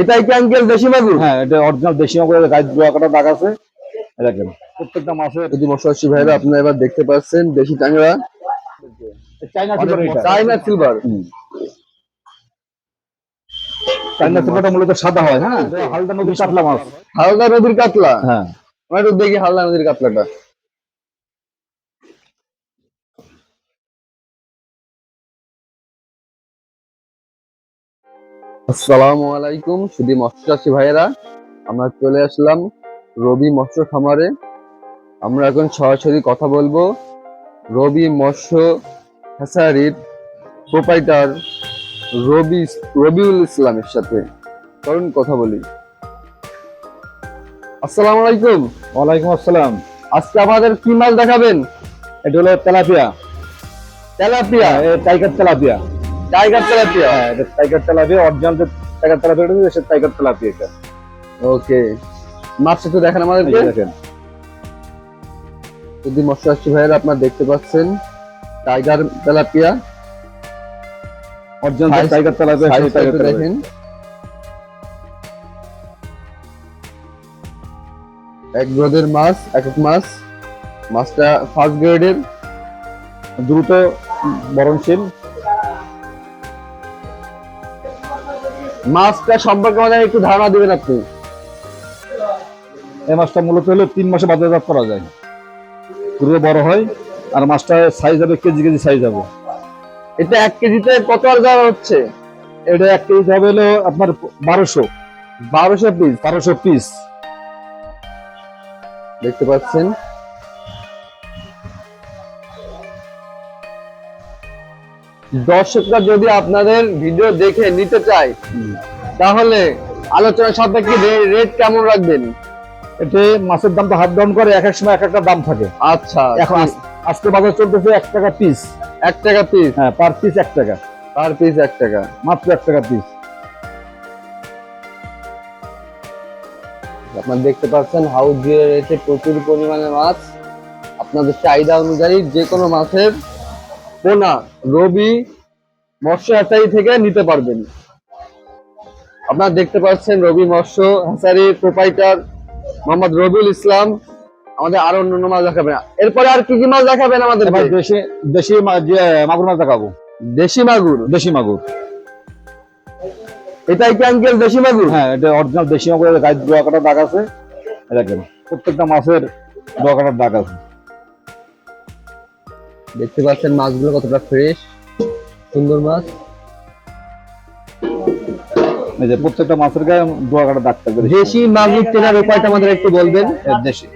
এটাই কি আঙ্কেল দেশি মাগুর হ্যাঁ এটা অরিজিনাল দেশি মাগুরের গাছ দাগ আছে। দেখেন প্রত্যেকটা মাছের যদি ভাইরা আপনারা এবার দেখতে পাচ্ছেন দেশি ট্যাংরা। চাইনা সিলভার চাইনা সিলভার চাইনা সিলভারটা মূলত সাদা হয় হ্যাঁ? হালদা নদীর কাতলা মাছ। হালদা নদীর কাতলা? হ্যাঁ। আমরা একটু দেখি হালদা নদীর কাতলাটা। আসসালামু আলাইকুম শুধু মৎস্য চাষী ভাইয়েরা। আমরা চলে আসলাম রবি মৎস্য খামারে। আমরা এখন সরাসরি কথা বলব রবি মৎস্য হ্যাসারির প্রোপাইটার রবি রবিউল ইসলামের সাথে। চলুন কথা বলি। আসসালামু আলাইকুম। ওয়ালাইকুম আসসালাম। আজকে আমাদের কি মাছ দেখাবেন? এটা হলো তেলাপিয়া। তেলাপিয়া? এ টাইগার তেলাপিয়া। টাইগার তেলাপিয়া হ্যাঁ এটা টাইগার তেলাপিয়া অরিজিনাল যে টাইগার তেলাপিয়া এটা সে টাইগার তেলাপিয়া এটা। ওকে মাছটা একটু দেখেন আমাদেরকে দেখেন। যদি মৎস্য ভাইয়েরা আপনারা দেখতে পাচ্ছেন tiger tilapia original tiger tilapia সেই টাইগার দেখেন। এক গ্রোদের মাছ এক এক মাছ। মাছটা ফার্স্ট গ্রেডের দ্রুত বরণশীল। মাছটা সম্পর্কে আমাদের একটু ধারণা দিবেন আপনি। এই মাছটা মূলত হলো তিন মাসে বাজারজাত করা যায়। পুরো বড় হয় আর মাছটা সাইজ হবে কেজি কেজি সাইজ হবে। এটা এক কেজিতে কত আর দেওয়া হচ্ছে? এটা এক কেজি হবে হলো আপনার বারোশো। বারোশো পিস বারোশো পিস দেখতে পাচ্ছেন? দর্শকরা যদি আপনাদের ভিডিও দেখে নিতে চায় তাহলে আলোচনা সাপেক্ষে রেট কেমন রাখবেন? এতে মাছের দাম তো হাফ ডাউন করে এক এক সময় এক একটা দাম থাকে। আচ্ছা এখন আজকে বাজার চলতেছে এক টাকা পিস এক টাকা পিস হ্যাঁ পার পিস এক টাকা। পার পিস এক টাকা। মাত্র এক টাকা পিস আপনারা দেখতে পাচ্ছেন হাউস দিয়ে রয়েছে প্রচুর পরিমাণে মাছ। আপনাদের চাহিদা অনুযায়ী যে কোনো মাছের পোনা রবি মৎস্য হ্যাচারি থেকে নিতে পারবেন। আপনারা দেখতে পাচ্ছেন রবি মৎস্য হ্যাচারি প্রোপাইটার মোহাম্মদ রবিউল ইসলাম। আমাদের আরও অন্যান্য মাছ দেখাবেন। এরপরে আর কি কি মাছ দেখাবেন আমাদের দেশি দেশি মাগুর মাছ দেখাবো। দেশি মাগুর? দেশি মাগুর। এটাই কি আঙ্কেল দেশি মাগুর? হ্যাঁ এটা অরিজিনাল দেশি মাগুরের গাছ দোয়া কাটা দাগ আছে। দেখেন প্রত্যেকটা মাছের দোয়া কাটার দাগ আছে। দেখতে পাচ্ছেন মাছগুলো কতটা ফ্রেশ সুন্দর মাছ। এই যে প্রত্যেকটা মাছের গায়ে দোয়া কাটা দাগ থাকবে। দেশি মাগুর চেনার উপায়টা আমাদের একটু বলবেন। দেশি।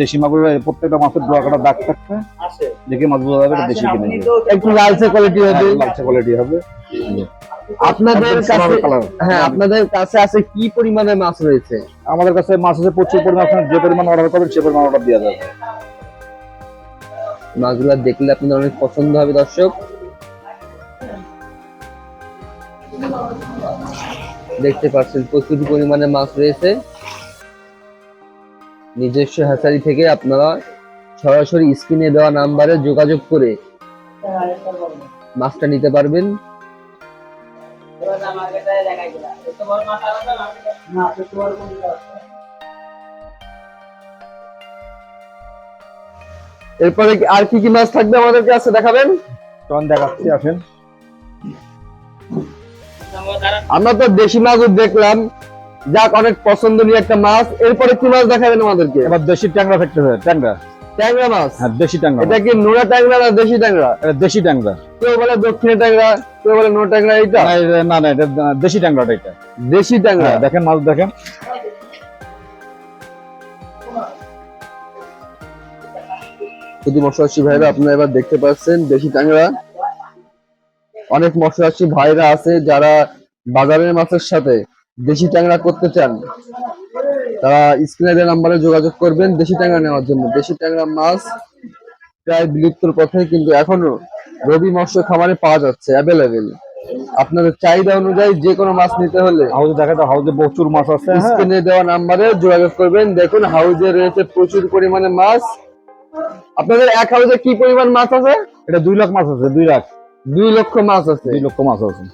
দেশি। মাগুরের প্রত্যেকটা মাছের দোয়া কাটা দাগ থাকবে। দেখে মাছ বোঝা যাবে দেশি কিনে। একটু লালচে কোয়ালিটি হবে। লালচে কোয়ালিটি হবে। আপনাদের কাছে হ্যাঁ আপনাদের কাছে আছে কি পরিমাণে মাছ রয়েছে? আমাদের কাছে মাছ আছে প্রচুর পরিমাণ আপনার যে পরিমাণ অর্ডার করবেন সে পরিমাণ অর্ডার দেওয়া যাবে। মাছগুলো দেখলে আপনাদের অনেক পছন্দ হবে, দর্শক। দেখতে পাচ্ছেন, প্রচুর পরিমাণে মাছ রয়েছে। নিজস্ব হ্যাচারি থেকে আপনারা সরাসরি স্ক্রিনে দেওয়া নাম্বারে যোগাযোগ করে মাছটা নিতে পারবেন। এরপরে আর কি কি মাছ থাকবে আমাদের কাছে দেখাবেন? তখন দেখাচ্ছি আসেন। আমরা তো দেশি মাগুর দেখলাম। যাক অনেক পছন্দনীয় একটা মাছ। এরপরে কি মাছ দেখাবেন আমাদেরকে? এবার দেশি ট্যাংরা ফ্যাক্টরি ট্যাংরা। ট্যাংরা মাছ? হ্যাঁ দেশি ট্যাংরা এটা কি নোনা ট্যাংরা না দেশি ট্যাংরা? এটা দেশি ট্যাংরা। কেউ বলে দক্ষিণে ট্যাংরা কেউ বলে নো ট্যাংরা এটা- না না এটা দেশি ট্যাংরাটা এটা। দেশি ট্যাংরা। হ্যাঁ দেখেন মাছ দেখেন। যদি মৎস্যচাষী ভাইরা আপনারা এবার দেখতে পাচ্ছেন দেশি ট্যাংরা। অনেক মৎস্যচাষী ভাইরা আছে যারা বাজারের মাছের সাথে দেশি ট্যাংরা করতে চান। তারা স্ক্রিনের নাম্বারে যোগাযোগ করবেন দেশি ট্যাংরা নেওয়ার জন্য। দেশি ট্যাংরা মাছ প্রায় বিলুপ্তর পথে কিন্তু এখনও রবি মৎস্য খামারে পাওয়া যাচ্ছে অ্যাভেলেবেল আপনাদের চাহিদা অনুযায়ী যে কোনো মাছ নিতে হলে হাউসে দেখা তো হাউসে প্রচুর মাছ আছে হ্যাঁ। স্ক্রিনে দেওয়া নাম্বারে যোগাযোগ করবেন। দেখুন হাউজে রয়েছে প্রচুর পরিমাণে মাছ। আপনাদের এক হাউজে কি পরিমাণ মাছ আছে? এটা দুই লাখ মাছ আছে দুই লাখ। দুই লক্ষ মাছ আছে। দুই লক্ষ মাছ আছে।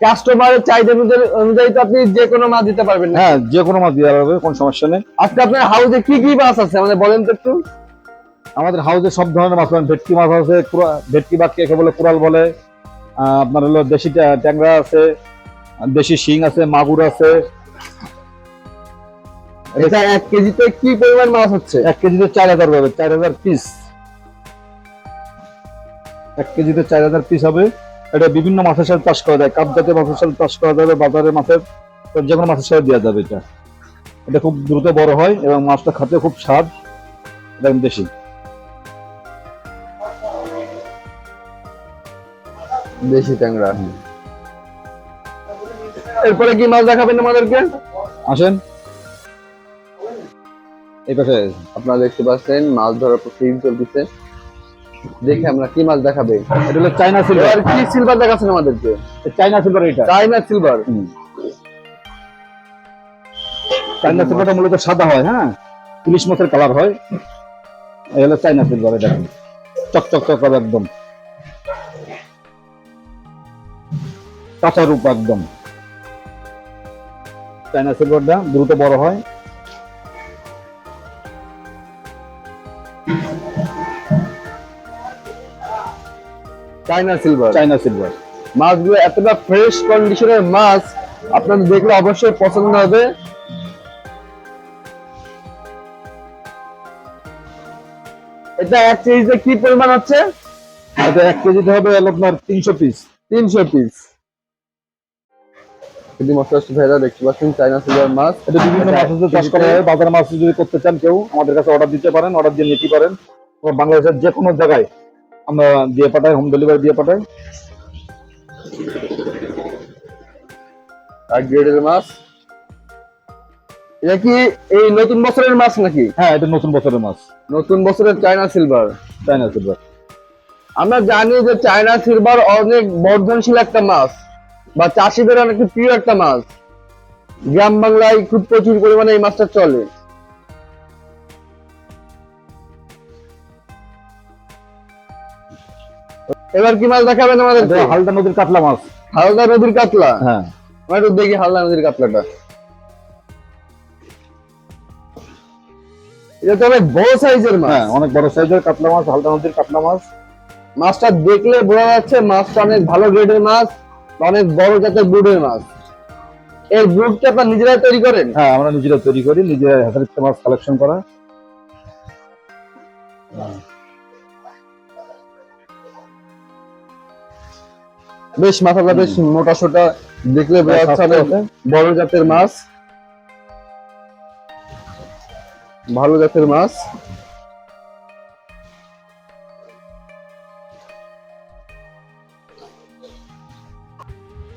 কাস্টমারের চাহিদা অনুযায়ী- অনুযায়ী তো আপনি যে কোনো মাছ দিতে পারবেন হ্যাঁ যে কোনো মাছ দেওয়া যাবে কোনো সমস্যা নেই। আজকে আপনার হাউসে কি কি মাছ আছে? আমাদের বলেন তো একটু। আমাদের হাউসে সব ধরনের মাছ পাবেন ভেটকি মাছ আছে ভেটকি বা কে বলে কুরাল বলে। আপনার হলো দেশি ট্যাংরা আছে দেশি শিং আছে মাগুর আছে। এটা এক কেজিতে কি পরিমাণ মাছ হচ্ছে? এক কেজিতে চার হাজার পাবে চার হাজার পিস এক কেজিতে চার হাজার পিস হবে। এটা বিভিন্ন মাছের সাথে চাষ করা যায়। কাপ জাতীয় মাছের সাথে চাষ করা যাবে বাজারে মাছের যে কোনো মাছের সাথে দেওয়া যাবে এটা। এটা খুব দ্রুত বড় হয় এবং মাছটা খেতে খুব স্বাদ। এবং দেশি। দেশি ট্যাংরা। এরপরে কি মাছ দেখাবেন আমাদেরকে আসেন। এই পাশে আপনারা দেখতে পাচ্ছেন মাছ ধরার চলতেছে। দেখে আমরা কি মাছ দেখাবে? এটা হলো চাইনা সিলভার কি সিলভার দেখাচ্ছেন আমাদেরকে? চাইনা সিলভার এটা। চাইনা সিলভার চাইনা সিলভারটা মূলত সাদা হয় হ্যাঁ? মাছের কালার হয়। এই হলো চাইনা সিলভার এটা। চকচক চক একদম। কাঁচা রূপ একদম। চাইনা সিলভারটা দ্রুত বড় হয়। চাইনা সিলভার চাইনা সিলভার মাছগুলো এতটা ফ্রেশ কন্ডিশনের মাছ আপনাদের দেখলে অবশ্যই পছন্দ হবে। এটা এক কেজিতে কি পরিমাণ হচ্ছে? এটা এক কেজিতে হবে আপনার তিনশো পিস তিনশো পিস যদি মশলা ভাইরা দেখতে পাচ্ছেন চাইনা সিলভার মাছ এটা বিভিন্ন মাছের চাষ করা হয়। বাজার মাছ যদি করতে চান কেউ আমাদের কাছে অর্ডার দিতে পারেন অর্ডার দিয়ে নিতে পারেন। বাংলাদেশের যে কোনো জায়গায় আমরা দিয়ে পাঠাই হোম ডেলিভারি দিয়ে পাঠাই। আর গ্রেডের মাছ। এটা কি এই নতুন বছরের মাছ নাকি? হ্যাঁ এটা নতুন বছরের মাছ। নতুন বছরের চায়না সিলভার চাইনা সিলভার আমরা জানি যে চায়না সিলভার অনেক বর্ধনশীল একটা মাছ। বা চাষিদের অনেক প্রিয় একটা মাছ। গ্রাম বাংলায় খুব প্রচুর পরিমাণে এই মাছটা চলে। এবার কি মাছ দেখাবেন আমাদের? হালদা নদীর কাতলা মাছ। হালদা নদীর কাতলা? হ্যাঁ। একটু দেখি হালদা নদীর কাতলাটা। এটা তো অনেক বড় সাইজের মাছ। হ্যাঁ অনেক বড় সাইজের কাতলা মাছ হালদা নদীর কাতলা মাছ। মাছটা দেখলে বোঝা যাচ্ছে মাছটা অনেক ভালো গ্রেডের মাছ। অনেক বড় জাতের ব্রুডের মাছ। এর ব্রুডটা আপনার নিজেরাই তৈরি করেন? হ্যাঁ আমরা নিজেরা তৈরি করি নিজেরা হাতের মাছ কালেকশন করা। বেশ মাথাটা বেশ মোটা সোটা দেখলে যাচ্ছে বড় জাতের মাছ। ভালো জাতের মাছ।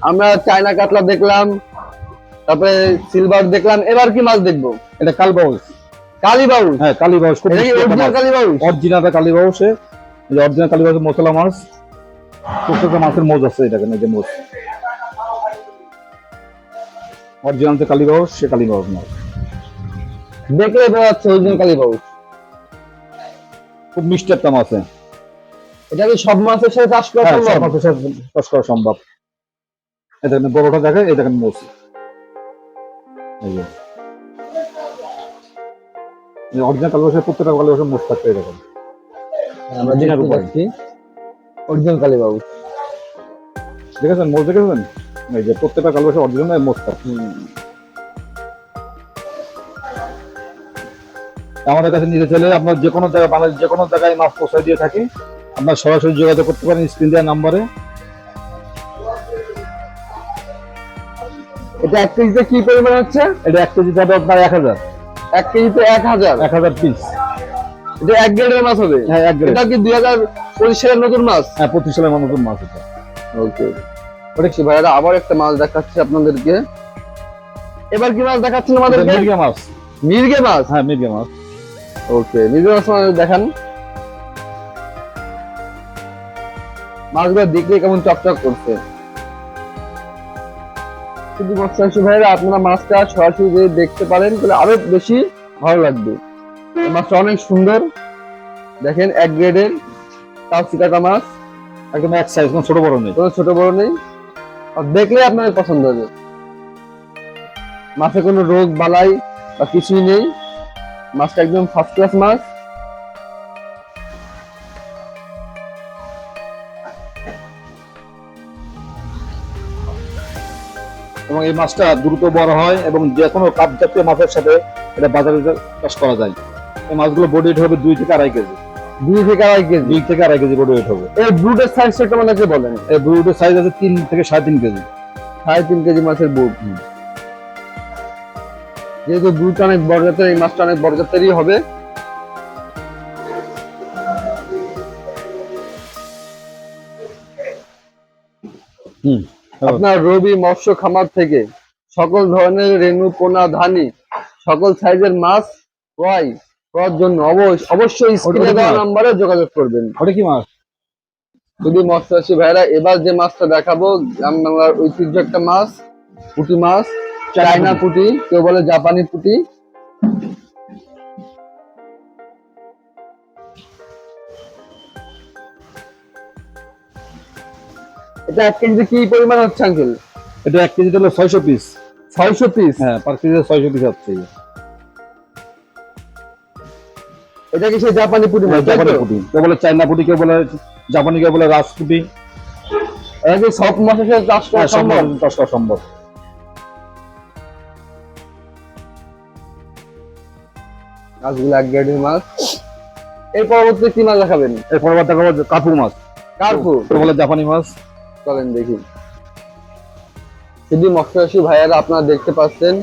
আমরা চায়না কাতলা দেখলাম তারপরে সিলভার দেখলাম এবার কি মাছ দেখব? এটা কালবাউস কালীবাবু হ্যাঁ কালীবাউস খুব এটা কি মিষ্টি একটা অরিজিনাল। কালীবাবু অরিজিনাল কালীবাউসে কালীবাউস মশলা মাছ প্রত্যেকটা মাছের মোজ আছে এটা কেন যে মোজ। অরিজিনাল যে কালীবাউস সে কালীবাউস মাছ। দেখলে বোঝা যাচ্ছে অরিজিনাল কালীবাবু খুব মিষ্টি একটা মাছ। এটা কি সব মাছের সাথে চাষ করা হ্যাঁ, সম্ভব? সব মাছের সাথে চাষ করা সম্ভব। এই দেখেন বড়টা দেখে এই দেখেন যে। অরিজিনাল কালীবাউসের প্রত্যেকটা কালীবাউসের মোজ থাকতে এরকম আমরা উপায়। পাচ্ছি অরিজিনাল কালীবাবু দেখেছেন মোজ দেখেছেন? এই যে প্রত্যেকটা কালীবাউসের অরিজিনাল মোজ থাকে আমাদের কাছে নিতে চলে আপনার যে কোনো জায়গায় বাংলাদেশ যে কোনো জায়গায় মাছ পৌঁছায় দিয়ে থাকি। আপনার সরাসরি যোগাযোগ করতে পারেন স্ক্রিন দেওয়ার নাম্বারে। এটা এক কেজিতে কি পরিমাণ হচ্ছে? এটা এক কেজি হবে আপনার এক হাজার। এক কেজিতে এক হাজার? এক হাজার পিস এটা এক গ্রেডের মাছ হবে? হ্যাঁ এক গ্রেড। এটা কি দুই হাজার পঁচিশ সালের নতুন মাছ? হ্যাঁ পঁচিশ সালের নতুন মাছ এটা। ওকে। দেখছি আবার একটা মাছ দেখাচ্ছি আপনাদেরকে। এবার কি মাছ দেখাচ্ছেন এটা আমাদেরকে? মির্গা মাছ। মির্গে মাছ? হ্যাঁ মির্গা মাছ। ওকে মির্গে মাছ আমাদের দেখান। মাছগুলো দেখলে কেমন চকচক করছে। শুধু মৎস্যাসী ভাইরা আপনারা মাছটা সরাসরি যদি দেখতে পারেন তাহলে আরও বেশি ভালো লাগবে। মাছটা অনেক সুন্দর। দেখেন এক গ্রেডের তাও চিকাটা মাছ একদম এক সাইজ কোনো ছোট বড় নেই। কোনো ছোট বড় নেই। আর দেখলে আপনাদের পছন্দ হবে। মাছে কোনো রোগ বালাই বা কিছুই নেই। মাছটা একদম ফার্স্ট ক্লাস মাছ এবং এই মাছটা দ্রুত বড় হয় এবং যে কোনো কাপ জাতীয় মাছের সাথে এটা বাজারে চাষ করা যায়। এই মাছগুলো বডি ওয়েট হবে দুই থেকে আড়াই কেজি। দুই থেকে আড়াই কেজি? দুই থেকে আড়াই কেজি বডি ওয়েট হবে। এই ব্রুটের সাইজটা কেমন আছে বলেন। এই ব্রুটের সাইজ আছে তিন থেকে সাড়ে তিন কেজি। সাড়ে তিন কেজি মাছের বুট যেহেতু বুটটা অনেক বড় জাতের এই মাছটা অনেক বড় জাতেরই হবে। হুম। আপনার রবি মৎস্য খামার থেকে সকল ধরনের রেণু পোনা ধানি সকল সাইজের মাছ ক্রয় করার জন্য অবশ্য- অবশ্যই স্ক্রিনে দেওয়া? নাম্বারে যোগাযোগ করবেন। ওটা কি মাছ? যদি মৎস্যচাষী ভাইরা এবার যে মাছটা দেখাবো গ্রাম বাংলার ঐতিহ্য একটা মাছ পুঁটি মাছ চায়না পুঁটি কেউ বলে জাপানি পুঁটি। এটা এক কেজিতে কি পরিমাণ হচ্ছে আঙ্কেল? এটা এক কেজি হলো ছয়শো পিস। ছয়শো পিস? হ্যাঁ পার কেজি ছয়শো পিস হচ্ছে। এটা কি সেই জাপানি পুঁটি মাছ জাপানি পুটি। কেউ বলে চাইনা পুটি কেউ বলে জাপানি কেউ বলে রাজ পুটি। এটা কি সব মাছের সাথে চাষ করা হ্যাঁ, সম্ভব? চাষ করা সম্ভব। মাছগুলো এক গ্রেডের মাছ। এর পরবর্তী কি মাছ দেখাবেন? এর পরবর্তী দেখা যাবে কাপু মাছ। কেউ বলে জাপানি মাছ। চলেন দেখি। শুধু মৎস্যচাষী ভাইয়ারা আপনারা দেখতে পাচ্ছেন,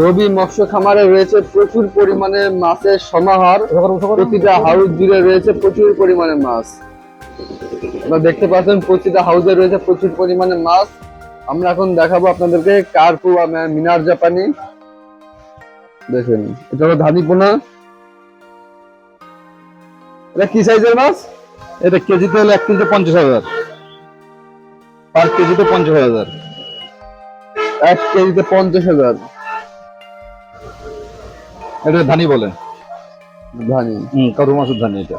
রবি মৎস্য খামারে রয়েছে প্রচুর পরিমাণে মাছের সমাহার, প্রতিটা হাউস জুড়ে রয়েছে প্রচুর পরিমাণে মাছ। আপনারা দেখতে পাচ্ছেন, প্রতিটা হাউসে রয়েছে প্রচুর পরিমাণে মাছ। আমরা এখন দেখাবো আপনাদেরকে কার্পু মিনার জাপানি। দেখেন, এটা হলো ধানি পোনা। এটা কি সাইজের মাছ? এটা কেজিতে হলো এক কেজিতে পঞ্চাশ হাজার। পার কেজিতে পঞ্চাশ হাজার। এক কেজিতে পঞ্চাশ হাজার। এটা ধানি বলে। ধানি। হম কারু মাছের ধানি এটা।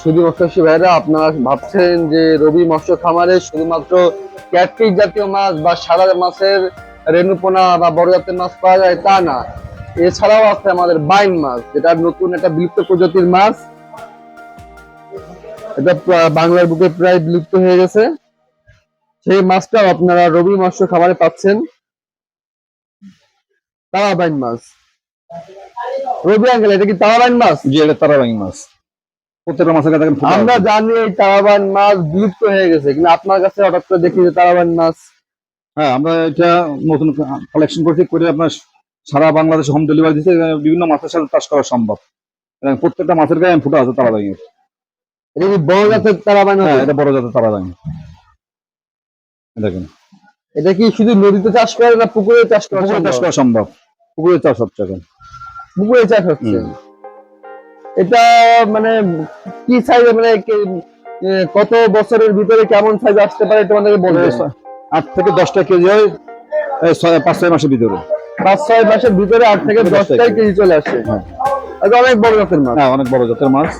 শুধু ভাইরা আপনারা ভাবছেন যে রবি মৎস্য খামারে শুধুমাত্র ক্যাটফিশ জাতীয় মাছ বা সাদা মাছের রেণুপোনা বা বড় জাতের মাছ পাওয়া যায় তা না। এছাড়াও আছে আমাদের বাইন মাছ যেটা নতুন একটা বিলুপ্ত প্রজাতির মাছ। এটা বাংলার বুকে প্রায় বিলুপ্ত হয়ে গেছে। সেই মাছটাও আপনারা রবি মৎস্য খাবারে পাচ্ছেন। তাওয়া বাইন মাছ। রবি আঙ্কেল এটা কি তাওয়া বাইন মাছ? যে এটা মাছ। প্রত্যেকটা মাছের কাছে আমরা জানি এই তারাবান মাছ বিলুপ্ত হয়ে গেছে কিন্তু আপনার কাছে হঠাৎ করে দেখি যে তারাবান মাছ হ্যাঁ আমরা এটা নতুন কালেকশন করছি করে আপনার সারা বাংলাদেশে হোম ডেলিভারি দিচ্ছে বিভিন্ন মাছের সাথে চাষ করা সম্ভব। এবং প্রত্যেকটা মাছের গায়ে ফুটা আছে তারাবাঙ্গি এটা কি বড় জাতের হ্যাঁ এটা বড় জাতের তারাবাঙ্গি দেখেন। এটা কি শুধু নদীতে চাষ করে না পুকুরে চাষ করা পুকুরে চাষ করা সম্ভব। পুকুরে চাষ হচ্ছে এখন। পুকুরে চাষ হচ্ছে? হুম। এটা মানে কি সাইজ মানে কত বছরের ভিতরে কেমন সাইজ আসতে পারে তোমাদেরকে বলবে আট থেকে দশটা কেজি হয় পাঁচ ছয় মাসের ভিতরে। পাঁচ ছয় মাসের ভিতরে আট থেকে দশ দশটাই কেজি। চলে আসে। হ্যাঁ। এটা অনেক বড় জাতের মাছ। হ্যাঁ অনেক বড় জাতের মাছ।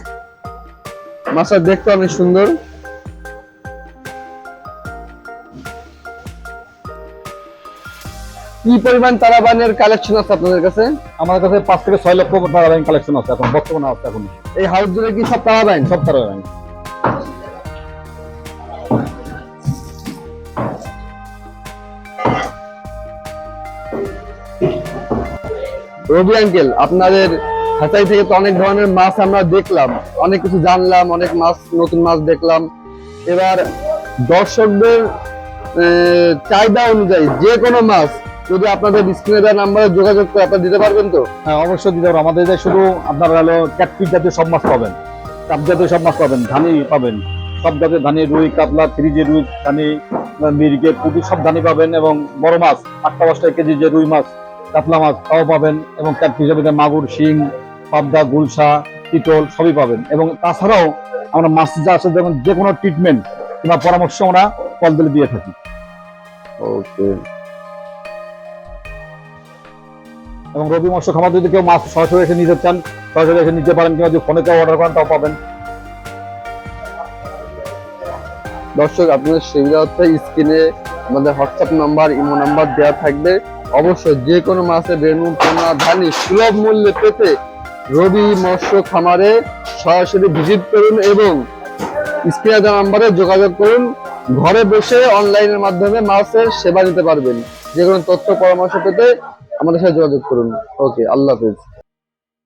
মাছটা দেখতে অনেক সুন্দর। কি পরিমাণ তারাবানের কালেকশন আছে আপনাদের কাছে? আমাদের কাছে পাঁচ থেকে ছয় লক্ষ তারাবাঙ্গি কালেকশন আছে এখন বর্তমানে আছে এখন। এই হাউস জুড়ে কি সব তারাবাইন সব তারাবাঙ্গি রবি আঙ্কেল, আপনাদের খাঁচাই থেকে তো অনেক ধরনের মাছ আমরা দেখলাম। অনেক কিছু জানলাম, অনেক মাছ, নতুন মাছ দেখলাম। এবার দর্শকদের চাহিদা অনুযায়ী যে কোনো মাছ যদি আপনাদের স্ক্রিনে দেওয়া নাম্বারে যোগাযোগ করে আপনারা দিতে পারবেন তো? হ্যাঁ অবশ্যই দিতে পারব। আমাদের শুধু আপনার হলো ক্যাটফিট জাতীয় সব মাছ পাবেন। কাপ জাতীয় সব মাছ পাবেন, ধানি পাবেন। সব জাতের ধানি, রুই, কাতলা, ফ্রিজে রুই, ধানি, মির্গে, পুঁটি সব ধানি পাবেন এবং বড় মাছ, আটটা দশটা কেজি যে রুই মাছ কাতলা মাছ তাও পাবেন এবং হিসেবে মাগুর শিং পাবদা গুলশা চিতল সবই পাবেন। এবং তাছাড়াও আমরা মাছ যা আছে যেমন যে কোনো ট্রিটমেন্ট কিংবা পরামর্শ আমরা কল দিলে দিয়ে থাকি। ওকে এবং রবি মৎস্য খামার যদি কেউ মাছ সরাসরি এসে নিতে চান সরাসরি এসে নিতে পারেন কিংবা যদি ফোনে কেউ অর্ডার করেন তাও পাবেন। দর্শক আপনাদের সুবিধার্থে স্ক্রিনে আমাদের হোয়াটসঅ্যাপ নাম্বার ইমো নাম্বার দেওয়া থাকবে। অবশ্যই যে কোনো মাছের রেণু পোনা, ধানি সুলভ মূল্যে পেতে রবি মৎস্য খামারে সরাসরি ভিজিট করুন এবং স্ক্রিনে নাম্বারে যোগাযোগ করুন। ঘরে বসে অনলাইনের মাধ্যমে মাছের সেবা নিতে পারবেন। যে কোনো তথ্য, পরামর্শ পেতে আমাদের সাথে যোগাযোগ করুন। ওকে, আল্লাহ হাফিজ।